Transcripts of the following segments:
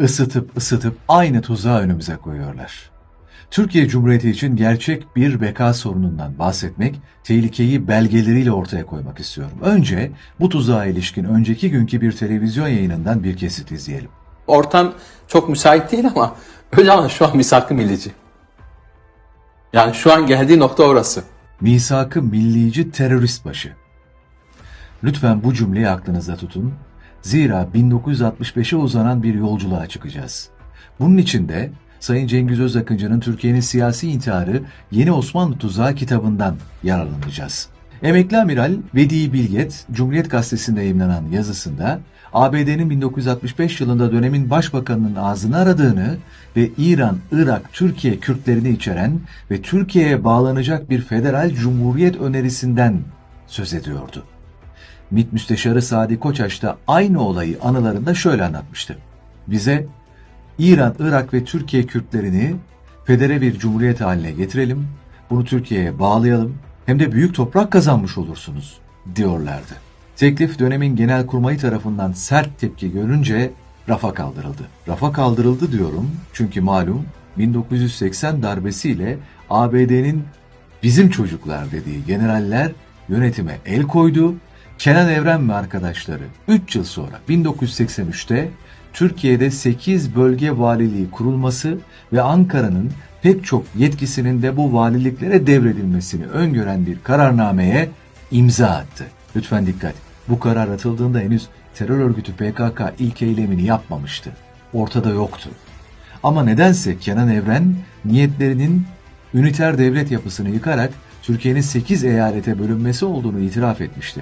ısıtıp ısıtıp aynı tuzağı önümüze koyuyorlar. Türkiye Cumhuriyeti için gerçek bir beka sorunundan bahsetmek, tehlikeyi belgeleriyle ortaya koymak istiyorum. Önce bu tuzağa ilişkin önceki günkü bir televizyon yayınından bir kesit izleyelim. Ortam çok müsait değil ama Öcalan şu an misak-ı millici. Yani şu an geldiği nokta orası. Misak-ı millici terörist başı. Lütfen bu cümleyi aklınızda tutun. Zira 1965'e uzanan bir yolculuğa çıkacağız. Bunun için de Sayın Cengiz Özakıncı'nın Türkiye'nin siyasi intiharı Yeni Osmanlı Tuzağı kitabından yararlanacağız. Emekli Amiral Vedi Bilget, Cumhuriyet Gazetesi'nde yayınlanan yazısında ABD'nin 1965 yılında dönemin başbakanının ağzını aradığını ve İran, Irak, Türkiye Kürtlerini içeren ve Türkiye'ye bağlanacak bir federal cumhuriyet önerisinden söz ediyordu. MİT Müsteşarı Sadi Koçaş da aynı olayı anılarında şöyle anlatmıştı. Bize İran, Irak ve Türkiye Kürtlerini federe bir cumhuriyet haline getirelim, bunu Türkiye'ye bağlayalım, hem de büyük toprak kazanmış olursunuz diyorlardı. Teklif dönemin genel kurmayı tarafından sert tepki görünce rafa kaldırıldı. Rafa kaldırıldı diyorum çünkü malum 1980 darbesiyle ABD'nin bizim çocuklar dediği generaller yönetime el koydu. Kenan Evren ve arkadaşları 3 yıl sonra 1983'te Türkiye'de 8 bölge valiliği kurulması ve Ankara'nın pek çok yetkisinin de bu valiliklere devredilmesini öngören bir kararnameye imza attı. Lütfen dikkat. Bu karar atıldığında henüz terör örgütü PKK ilk eylemini yapmamıştı. Ortada yoktu. Ama nedense Kenan Evren niyetlerinin üniter devlet yapısını yıkarak Türkiye'nin 8 eyalete bölünmesi olduğunu itiraf etmişti.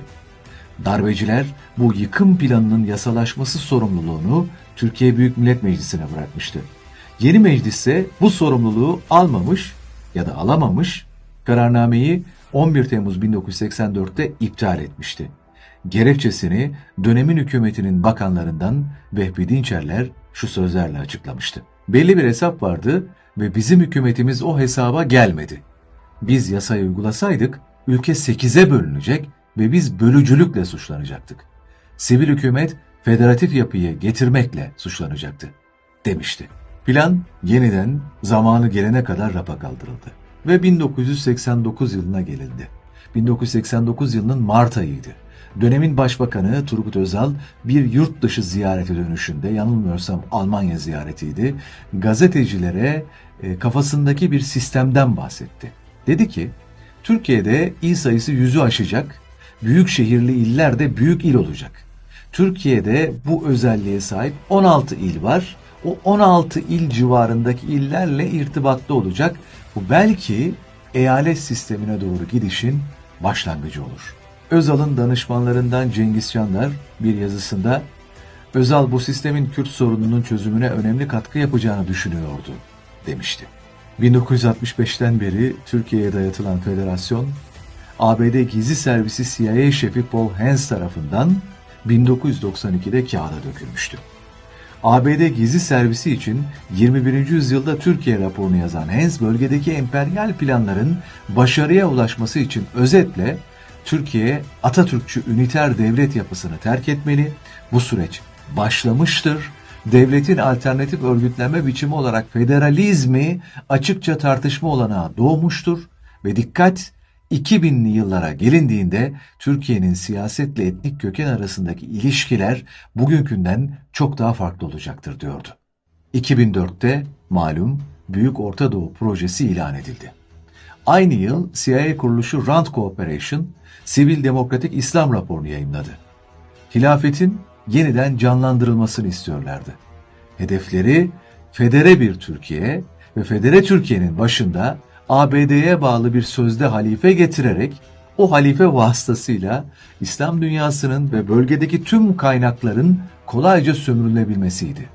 Darbeciler bu yıkım planının yasalaşması sorumluluğunu Türkiye Büyük Millet Meclisi'ne bırakmıştı. Yeni meclis ise bu sorumluluğu almamış ya da alamamış, kararnameyi 11 Temmuz 1984'te iptal etmişti. Gerekçesini dönemin hükümetinin bakanlarından Vehbi Dinçerler şu sözlerle açıklamıştı. Belli bir hesap vardı ve bizim hükümetimiz o hesaba gelmedi. Biz yasayı uygulasaydık ülke 8'e bölünecek ve biz bölücülükle suçlanacaktık. Sivil hükümet federatif yapıyı getirmekle suçlanacaktı demişti. Plan yeniden zamanı gelene kadar rafa kaldırıldı ve 1989 yılına gelindi. 1989 yılının Mart ayıydı. Dönemin başbakanı Turgut Özal bir yurt dışı ziyareti dönüşünde yanılmıyorsam Almanya ziyaretiydi. Gazetecilere e, kafasındaki bir sistemden bahsetti. Dedi ki Türkiye'de il sayısı yüzü aşacak, büyük şehirli iller de büyük il olacak. Türkiye'de bu özelliğe sahip 16 il var. O 16 il civarındaki illerle irtibatlı olacak. Bu belki eyalet sistemine doğru gidişin başlangıcı olur. Özal'ın danışmanlarından Cengiz Canlar bir yazısında Özal bu sistemin Kürt sorununun çözümüne önemli katkı yapacağını düşünüyordu demişti. 1965'ten beri Türkiye'ye dayatılan federasyon, ABD Gizli Servisi CIA şefi Paul Hens tarafından 1992'de kağıda dökülmüştü. ABD Gizli Servisi için 21. yüzyılda Türkiye raporunu yazan Hens bölgedeki emperyal planların başarıya ulaşması için özetle Türkiye Atatürkçü üniter devlet yapısını terk etmeli, bu süreç başlamıştır devletin alternatif örgütlenme biçimi olarak federalizmi açıkça tartışma olanağı doğmuştur ve dikkat 2000'li yıllara gelindiğinde Türkiye'nin siyasetle etnik köken arasındaki ilişkiler bugünkünden çok daha farklı olacaktır diyordu. 2004'te malum Büyük Orta Doğu Projesi ilan edildi. Aynı yıl CIA kuruluşu Rand Cooperation, Sivil Demokratik İslam raporunu yayınladı. Hilafetin yeniden canlandırılmasını istiyorlardı. Hedefleri federe bir Türkiye ve federe Türkiye'nin başında ABD'ye bağlı bir sözde halife getirerek o halife vasıtasıyla İslam dünyasının ve bölgedeki tüm kaynakların kolayca sömürülebilmesiydi.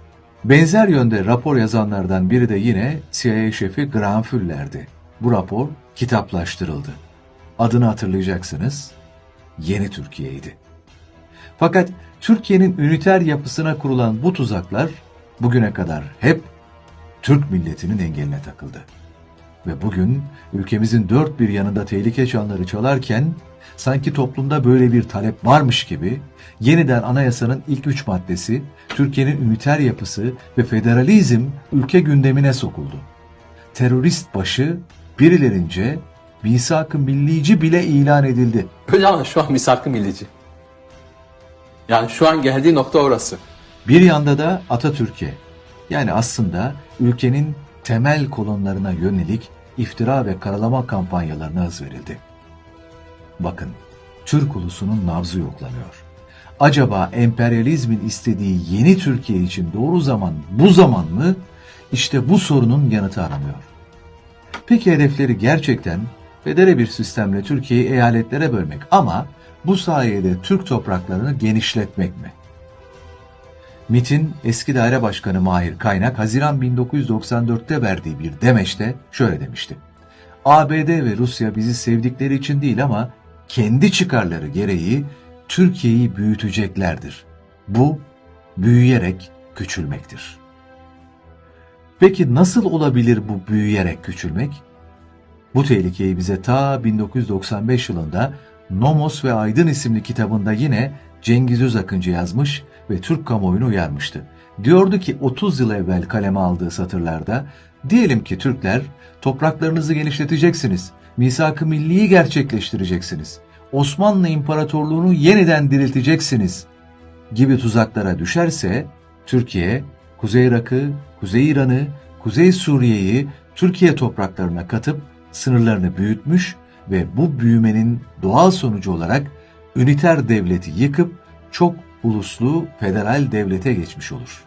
Benzer yönde rapor yazanlardan biri de yine CIA şefi Graham Fuller'di. Bu rapor kitaplaştırıldı. Adını hatırlayacaksınız. Yeni Türkiye'ydi. Fakat Türkiye'nin üniter yapısına kurulan bu tuzaklar bugüne kadar hep Türk milletinin engeline takıldı. Ve bugün ülkemizin dört bir yanında tehlike çanları çalarken Sanki toplumda böyle bir talep varmış gibi yeniden anayasanın ilk üç maddesi, Türkiye'nin üniter yapısı ve federalizm ülke gündemine sokuldu. Terörist başı birilerince misak-ı millici bile ilan edildi. Öcalan şu an misak-ı millici. Yani şu an geldiği nokta orası. Bir yanda da Atatürk'e yani aslında ülkenin temel kolonlarına yönelik iftira ve karalama kampanyalarına hız verildi. Bakın, Türk ulusunun nabzı yoklanıyor. Acaba emperyalizmin istediği yeni Türkiye için doğru zaman bu zaman mı? İşte bu sorunun yanıtı aranıyor. Peki hedefleri gerçekten federe bir sistemle Türkiye'yi eyaletlere bölmek ama bu sayede Türk topraklarını genişletmek mi? MIT'in eski daire başkanı Mahir Kaynak, Haziran 1994'te verdiği bir demeçte şöyle demişti. ABD ve Rusya bizi sevdikleri için değil ama kendi çıkarları gereği Türkiye'yi büyüteceklerdir. Bu büyüyerek küçülmektir. Peki nasıl olabilir bu büyüyerek küçülmek? Bu tehlikeyi bize ta 1995 yılında Nomos ve Aydın isimli kitabında yine Cengiz Özakıncı yazmış ve Türk kamuoyunu uyarmıştı. Diyordu ki 30 yıl evvel kaleme aldığı satırlarda diyelim ki Türkler topraklarınızı genişleteceksiniz, misak-ı milliyi gerçekleştireceksiniz, Osmanlı İmparatorluğunu yeniden dirilteceksiniz gibi tuzaklara düşerse Türkiye, Kuzey Irak'ı, Kuzey İran'ı, Kuzey Suriye'yi Türkiye topraklarına katıp sınırlarını büyütmüş ve bu büyümenin doğal sonucu olarak üniter devleti yıkıp çok uluslu federal devlete geçmiş olur.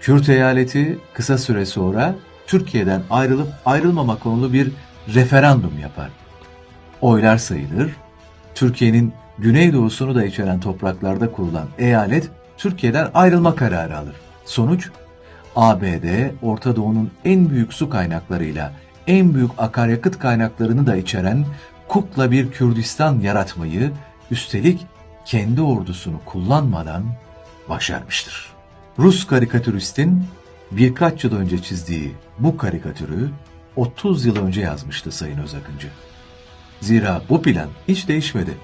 Kürt eyaleti kısa süre sonra Türkiye'den ayrılıp ayrılmama konulu bir referandum yapar. Oylar sayılır, Türkiye'nin güneydoğusunu da içeren topraklarda kurulan eyalet Türkiye'den ayrılma kararı alır. Sonuç, ABD, Orta Doğu'nun en büyük su kaynaklarıyla en büyük akaryakıt kaynaklarını da içeren kukla bir Kürdistan yaratmayı, üstelik kendi ordusunu kullanmadan başarmıştır. Rus karikatüristin birkaç yıl önce çizdiği bu karikatürü 30 yıl önce yazmıştı Sayın Özakıncı. Zira bu plan hiç değişmedi.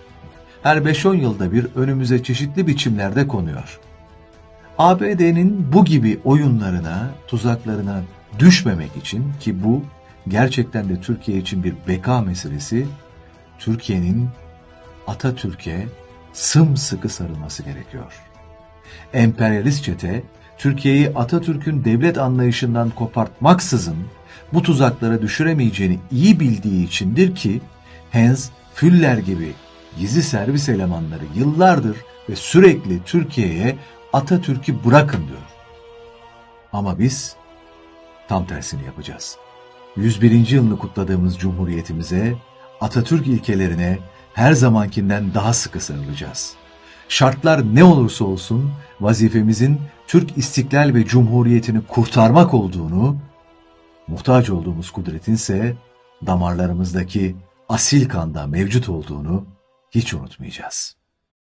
Her 5-10 yılda bir önümüze çeşitli biçimlerde konuyor. ABD'nin bu gibi oyunlarına, tuzaklarına düşmemek için ki bu gerçekten de Türkiye için bir beka meselesi, Türkiye'nin Atatürk'e sımsıkı sarılması gerekiyor. Emperyalist çete, Türkiye'yi Atatürk'ün devlet anlayışından kopartmaksızın bu tuzaklara düşüremeyeceğini iyi bildiği içindir ki Hens Füller gibi gizli servis elemanları yıllardır ve sürekli Türkiye'ye Atatürk'ü bırakın diyor. Ama biz tam tersini yapacağız. 101. yılını kutladığımız Cumhuriyetimize, Atatürk ilkelerine her zamankinden daha sıkı sarılacağız. Şartlar ne olursa olsun vazifemizin Türk istiklal ve cumhuriyetini kurtarmak olduğunu, muhtaç olduğumuz kudretinse damarlarımızdaki asil kanda mevcut olduğunu hiç unutmayacağız.